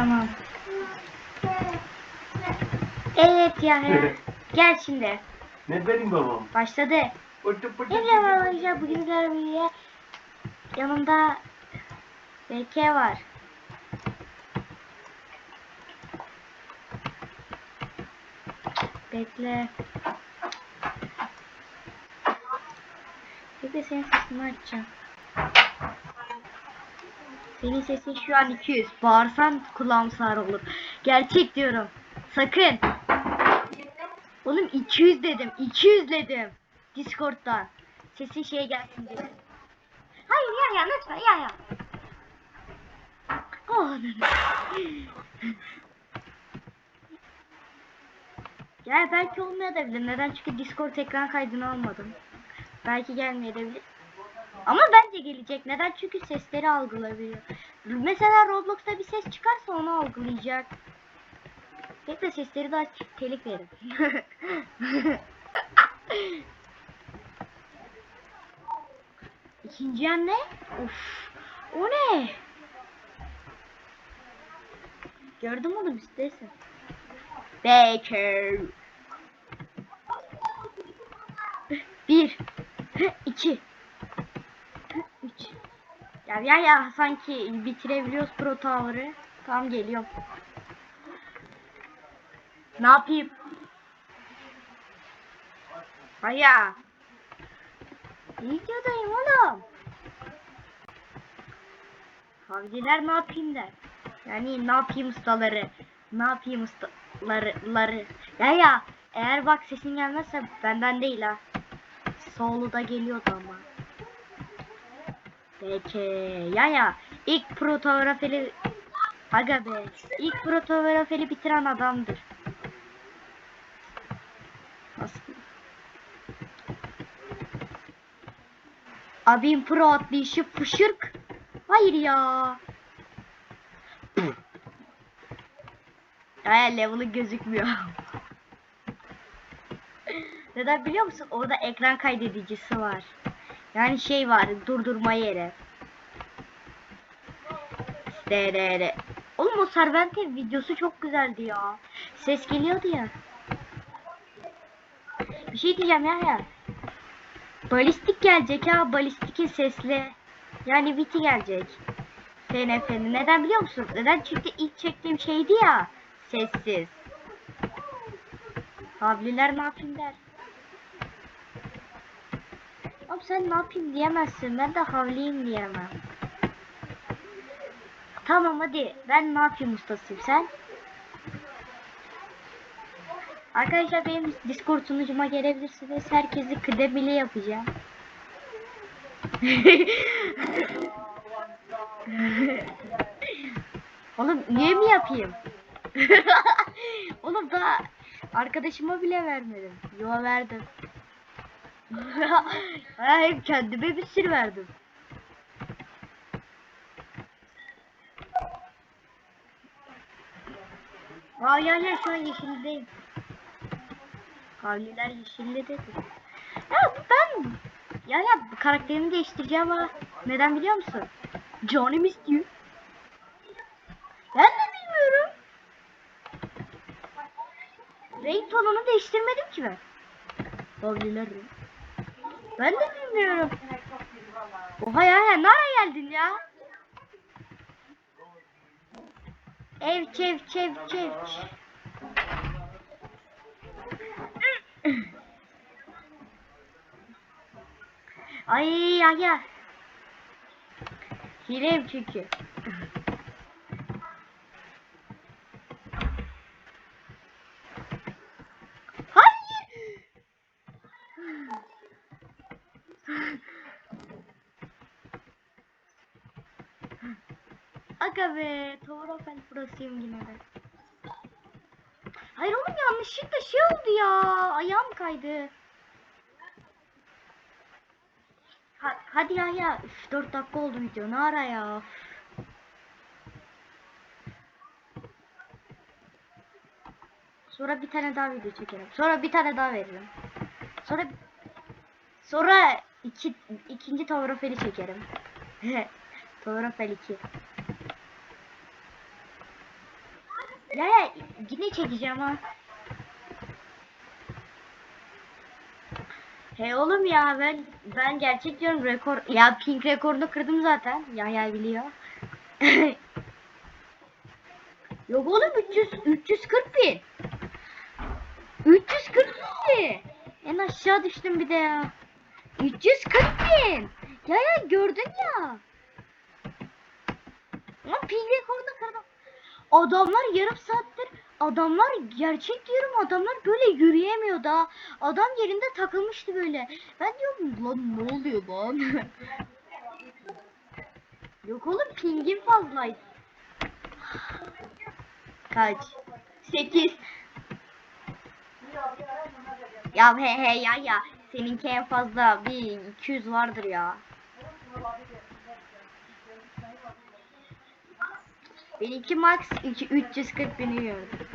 Tamam. Evet ya. Gel şimdi. Ne benim babam? Başladı. Pıtı pıtı Hepsi arkadaşlar bugün birlikte yanımda BK var. Bekle. Bekle senin sesini açacağım. Senin sesin şu an 200. Bağırsan kulağım sağır olur. Gerçek diyorum. Sakın. Oğlum 200 dedim. 200 dedim. Discord'dan. Sesin şeye gelsin diye. Hayır ya ya lütfen ya ya. Oh. Ya belki olmayabilir. Neden? Çünkü Discord ekran kaydını almadım. Belki gelmeyebilir. Ama bence gelecek. Neden? Çünkü sesleri algılayabiliyor. Mesela Roblox'ta bir ses çıkarsa onu algılayacak. Bekle sesleri aç. Telif verin. İkinci yan ne? Uf. O ne? Gördüm onu istersen. Baker. Bir. iki. Ya ya ya sanki bitirebiliyoruz Pro Tower'ı. Tamam geliyorum. Ne yapayım? Haya. Videodayım oğlum. Havciler ne yapayım der. Yani ne yapayım ustaları. Ne yapayım ustaları. ları. Ya ya. Eğer bak sesin gelmezse benden değil ha. Solu da geliyordu ama. Peki. Ya ya. İlk protografeli Aga be. İlk protografeli bitiren adamdır. Abim pro atlayışı fışırk. Hayır ya. Aya level'ı gözükmüyor. Neden biliyor musun? Orada ekran kaydedicisi var. Yani şey var, durdurma yeri. İşte Oğlum o Servente videosu çok güzeldi ya. Ses geliyordu ya. Bir şey diyeceğim ya ya. Balistik gelecek ha. Balistik'in sesli. Yani Viti gelecek. SNF'nin. Neden biliyor musun? Neden? Çünkü ilk çektiğim şeydi ya. Sessiz. Havliler ne yapayım der. Abi sen ne yapayım diyemezsin. Ben de havliyim diyemem. Tamam hadi. Ben ne yapayım ustasıyım sen? Arkadaşlar benim Discord sunucuma gelebilirsiniz. Herkesi kıdemli yapacağım. Oğlum niye mi yapayım? Oğlum daha arkadaşıma bile vermedim. Yo verdim. Hem kendime bir sır verdim. Aa ya ya şu an yeşildeyim. Kavliler yeşilli dedi. Ya ben ya ya karakterimi değiştireceğim ama neden biliyor musun? Canım istiyor. Ben de bilmiyorum. Renk tonunu değiştirmedim ki ben. Kavliler Ben de bilmiyorum. Oha ya ya nereye geldin ya? Ev çev çev çev. Ay ya ya. Hileyim çünkü. Hayır. Aga be, Torofel Pro'suyum yine de. Hayır oğlum yanlışlıkla şey oldu ya. Ayağım kaydı. Ha, hadi ya ya. Üf, 4 dakika oldu video. Ne ara ya. Sonra bir tane daha video çekerim. Sonra bir tane daha veririm. Sonra sonra iki, ikinci Tavrofeli çekerim. Tavrofel 2. Ya ya yine çekeceğim ha. Hey oğlum ya ben ben gerçek diyorum rekor ya pink rekorunu kırdım zaten. Ya ya biliyor. Yok oğlum 300 340 bin. 340 bin. En aşağı düştüm bir de ya. 340 bin. Ya ya gördün ya. Lan ping rekorunu kırdım. Adamlar yarım saattir adamlar gerçek diyorum adamlar böyle yürüyemiyor daha. Adam yerinde takılmıştı böyle. Ben diyorum lan ne oluyor lan? Yok oğlum pingim fazlaydı. Kaç? 8. Ya he he ya ya. Seninki en fazla bir 200 vardır ya. Benimki max 2 340 bini gördüm.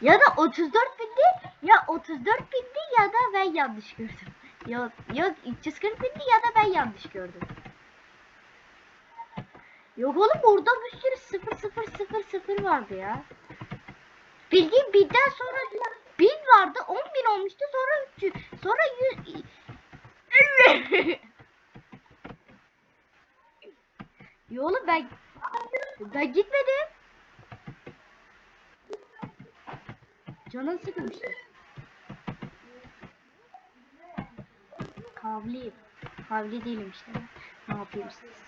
Ya da 34 bindi ya 34 bindi ya da ben yanlış gördüm. Yok yok 340 bindi ya da ben yanlış gördüm. Yok oğlum orada bir sürü 0 0 0 0 vardı ya. Bildiğim binden sonra 1000 vardı 10 bin olmuştu sonra 300 sonra 100 Yo ben ben gitmedim. Canın sıkılmıştı. Kavliyim. Kavli değilim işte. Ne yapayım siz?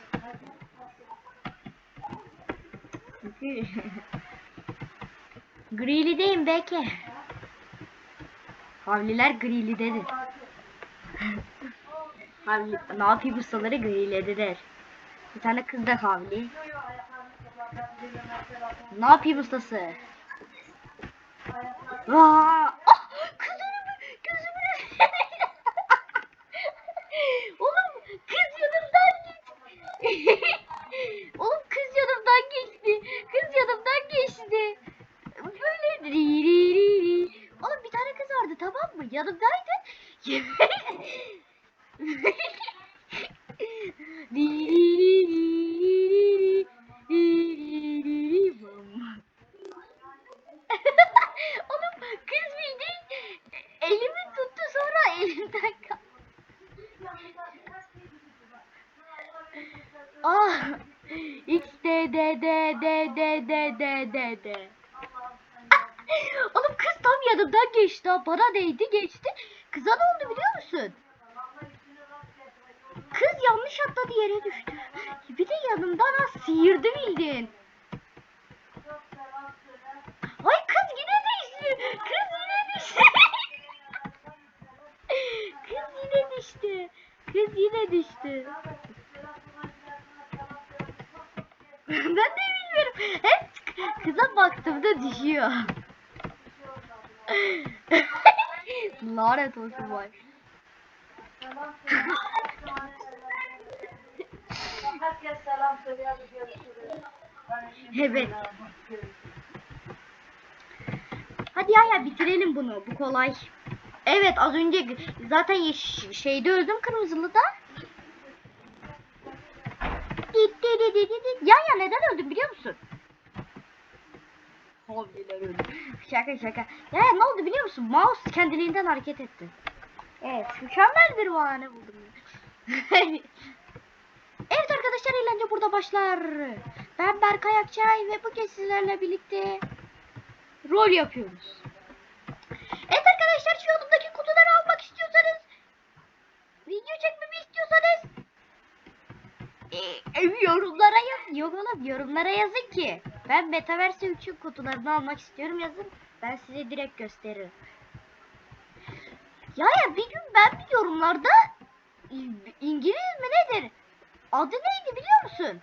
Grili'deyim belki. Havliler Grili'dedir. Havli, ne yapayım ustaları Grili'dedir. Bir tane kız da havli. Ne yapayım ustası? Aa, ah, kızım gözümün Oğlum kız yanımdan geçti. Oğlum kız yanımdan geçti. Kız yanımdan geçti. Böyle ri ri ri ri. Oğlum bir tane kız vardı tamam mı? Yanımdaydı. Ah. X D D D D D D D D D. Oğlum kız tam yanımdan geçti. Bana değdi geçti. Kıza ne oldu biliyor musun? Kız yanlış atladı yere düştü. Bir de yanımdan ha sıyırdı bildin. Ay kız yine düştü. Kız yine düştü. kız yine düştü. Kız yine düştü. ben de bilmiyorum. Hep kıza baktığımda düşüyor. Lanet olsun vay. Herkes selam. Evet. Hadi ya ya bitirelim bunu. Bu kolay. Evet az önce zaten şeyde öldüm kırmızılıda. Dit Ya ya neden öldüm biliyor musun? Havliler öldü. Şaka şaka. Ya ya ne oldu biliyor musun? Mouse kendiliğinden hareket etti. Evet mükemmel bir bahane buldum. evet arkadaşlar eğlence burada başlar. Ben Berkay Akçay ve bugün sizlerle birlikte rol yapıyoruz. Evet arkadaşlar şu yanımdaki kutuları almak istiyorsanız video çekmemi istiyorsanız yorumlara yaz. Yok oğlum yorumlara yazın ki ben Metaverse 3'ün kutularını almak istiyorum yazın. Ben size direkt gösteririm. Ya ya bir gün ben bir yorumlarda İngiliz mi nedir? Adı neydi biliyor musun?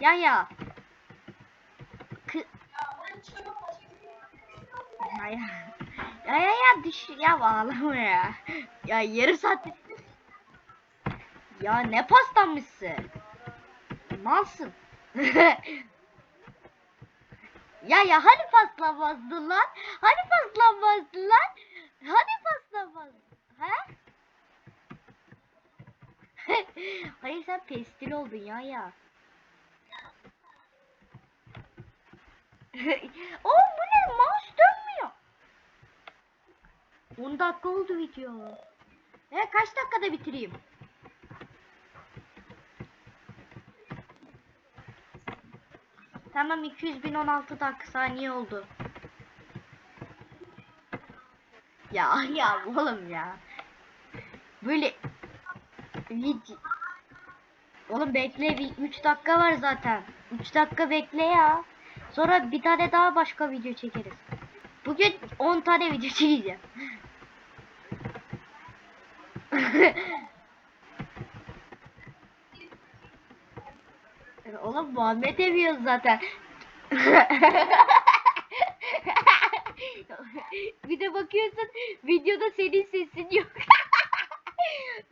Ya ya. Ya ya. Ya ya ya düş ya ağlama ya. Ya yarım saat. Ya ne paslanmışsın? Malsın. ya ya hani paslanmazdın lan? Hani paslanmazdın lan? Hani paslanmazdın? Ha? Hayır sen pestil oldun ya ya. Oo bu ne? Mouse dönmüyor. 10 dakika oldu video. E kaç dakikada bitireyim? Tamam 200 bin 16 dakika saniye oldu. Ya ya oğlum ya. Böyle Oğlum bekle bir 3 dakika var zaten. 3 dakika bekle ya. Sonra bir tane daha başka video çekeriz. Bugün 10 tane video çekeceğim. Oğlum Muhammed emiyoruz zaten. bir de bakıyorsun videoda senin sesin yok.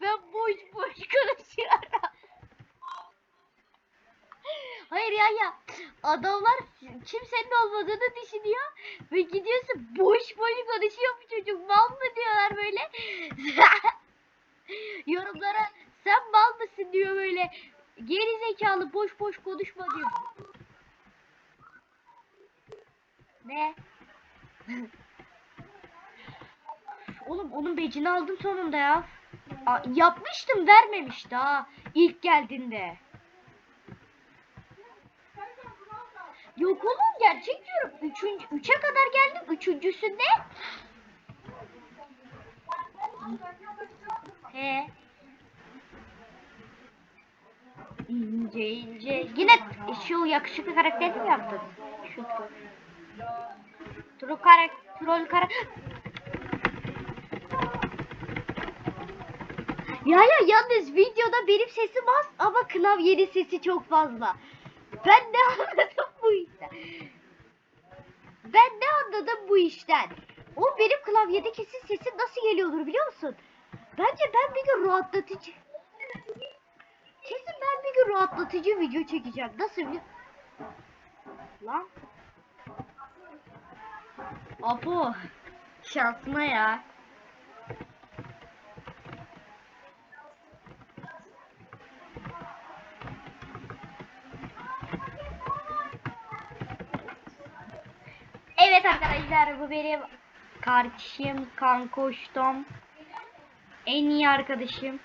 ben boş boş konuşuyorum. Hayır ya ya adamlar kimsenin olmadığını düşünüyor ve gidiyorsun boş boş konuşuyor bu çocuk mal mı diyorlar böyle. Yorumlara sen mal mısın diyor böyle. Geri zekalı boş boş konuşma diyor. Ne? Oğlum onun becini aldım sonunda ya. Aa, yapmıştım vermemişti ha ilk geldiğinde. Yok oğlum gerçek diyorum. Üçüncü, üçe kadar geldim. Üçüncüsünde. He. İnce ince. Yine şu yakışıklı karakteri mi yaptın? Şu troll. Troll karak troll. Ya ya yalnız videoda benim sesim az ama klavyenin sesi çok fazla. Ben ne anladım bu işten? Ben ne anladım bu işten? O benim klavyede kesin sesim nasıl geliyordur biliyor musun? Bence ben bir gün rahatlatıcı. Bir gün rahatlatıcı video çekeceğim. Nasıl bir... Lan. Apo. Şansıma ya. Evet arkadaşlar bu benim kardeşim, kankoştom. En iyi arkadaşım.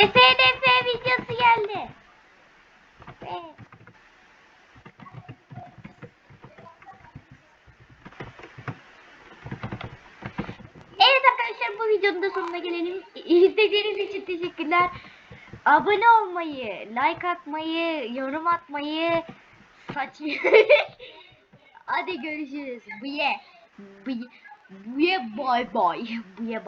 SDF videosu geldi. Ve... Evet arkadaşlar bu videonun da sonuna gelelim. İzlediğiniz için teşekkürler. Abone olmayı, like atmayı, yorum atmayı, saç... Hadi görüşürüz. Buye. Buye. Buye bye bye. Buye bye.